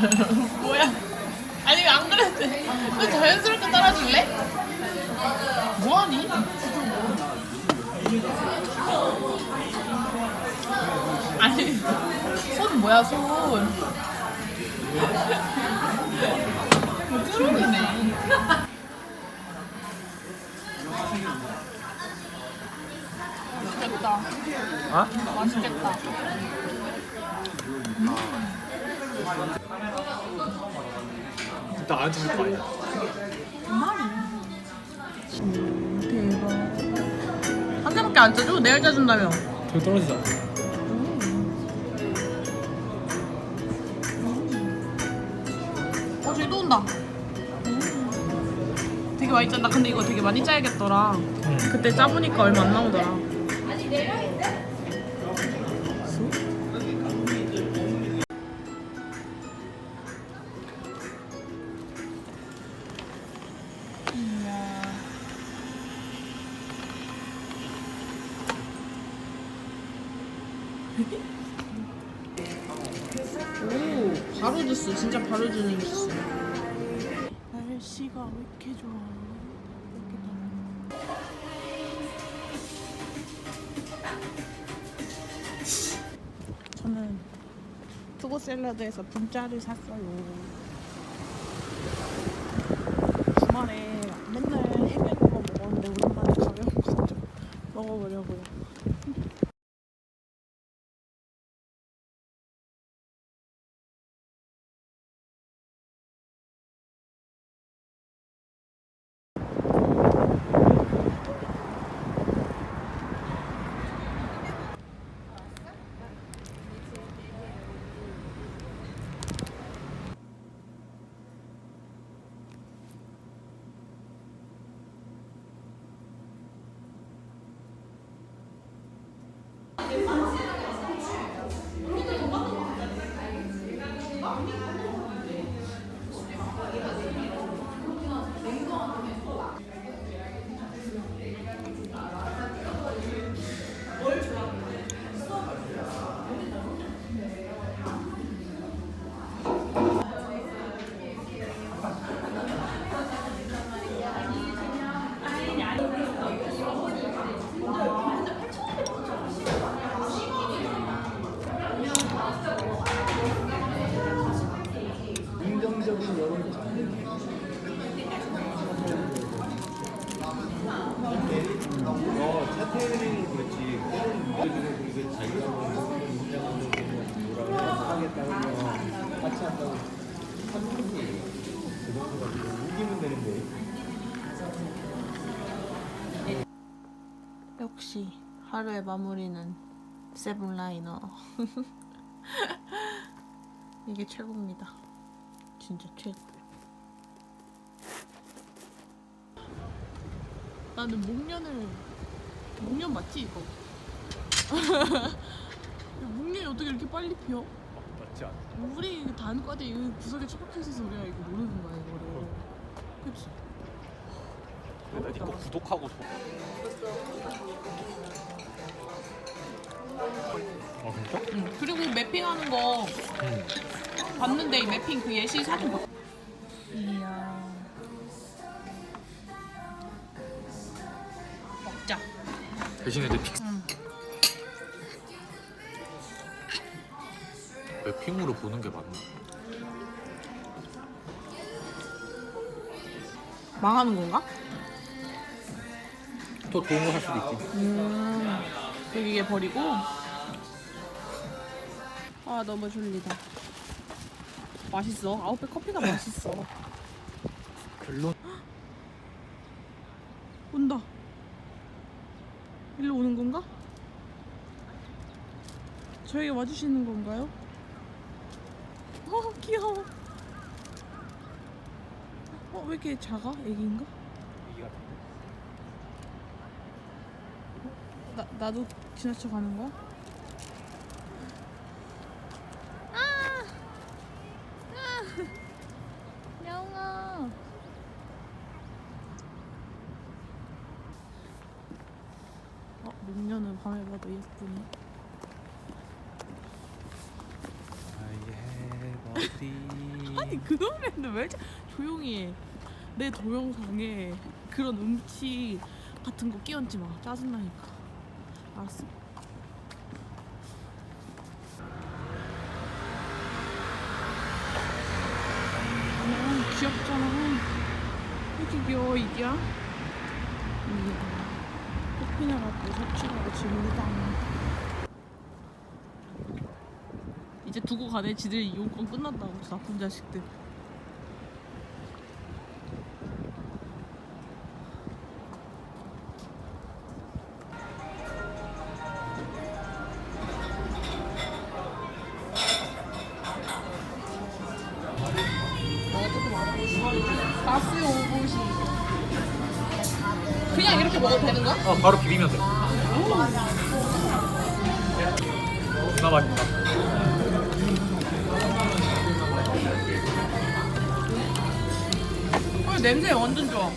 뭐야? 아니 왜안 그래도 돼? 너 자연스럽게 따라줄래? 뭐하니? 아니 손 뭐야 손? 뭐 쭈룩이네. 맛있겠다. 아? 맛있겠다. 나한테 줄거 아니야 대박. 한 잔밖에 안 짜줘? 내일 짜준다며. 저기 떨어지자 어, 저기 또 온다. 되게 많이 짠다. 근데 이거 되게 많이 짜야겠더라. 응. 그때 짜보니까 얼마 안 나오더라. 오, 바로 주스. 진짜 바로 주는 주스. 날씨가 왜 이렇게 좋아? 저는 투고 샐러드에서 분짜를 샀어요. 주말에 맨날 해면으로 먹었는데 오랜만에 가벼운 것좀 먹어보려고요. 역시 하루의 마무리는 세븐라이너. 이게 최고입니다. 진짜 최고. 나는 목련을 목련 맞지 이거? 목련이 어떻게 이렇게 빨리 피어? 맞지 않아? 우리 단과대 이 구석에 처박혀 있어서 우리가 이거 모르는 거야 이거를. 그치? 나 니거 구독하고 서아 진짜? 응. 그리고 매핑하는 거응 봤는데 이 매핑 그 예시 사진 봐. 이 대신에 내 픽... 응. 웹핑으로 보는 게 맞나? 망하는 건가? 더 좋은 거살 수도 있지 음. 여기 얘 버리고. 아 너무 졸리다. 맛있어. 아웃백 커피가 맛있어. 결론 온다. 일로 오는 건가? 저에게 와주시는 건가요? 어 귀여워. 어 왜 이렇게 작아? 애기인가? 나 나도 지나쳐 가는 거야? 영아. 어, 목련은 밤에 봐도 예쁘네. 아니 그 노래는 왜 조용히 해? 내 동영상에 그런 음치 같은 거 끼얹지 마. 짜증나니까. 알았어? 어, 귀엽잖아. 왜 이렇게 귀여워, 이기야? 이기야. 코피나 갖고 섭취하고 지물다. 이제 두고 가네. 지들 이용권 끝났다고. 저 나쁜 자식들. 가스 오붓이. 그냥 이렇게 먹어도 되는 거야? 어 바로 비비면 돼. 존나 맛있다. 냄새 완전 좋아.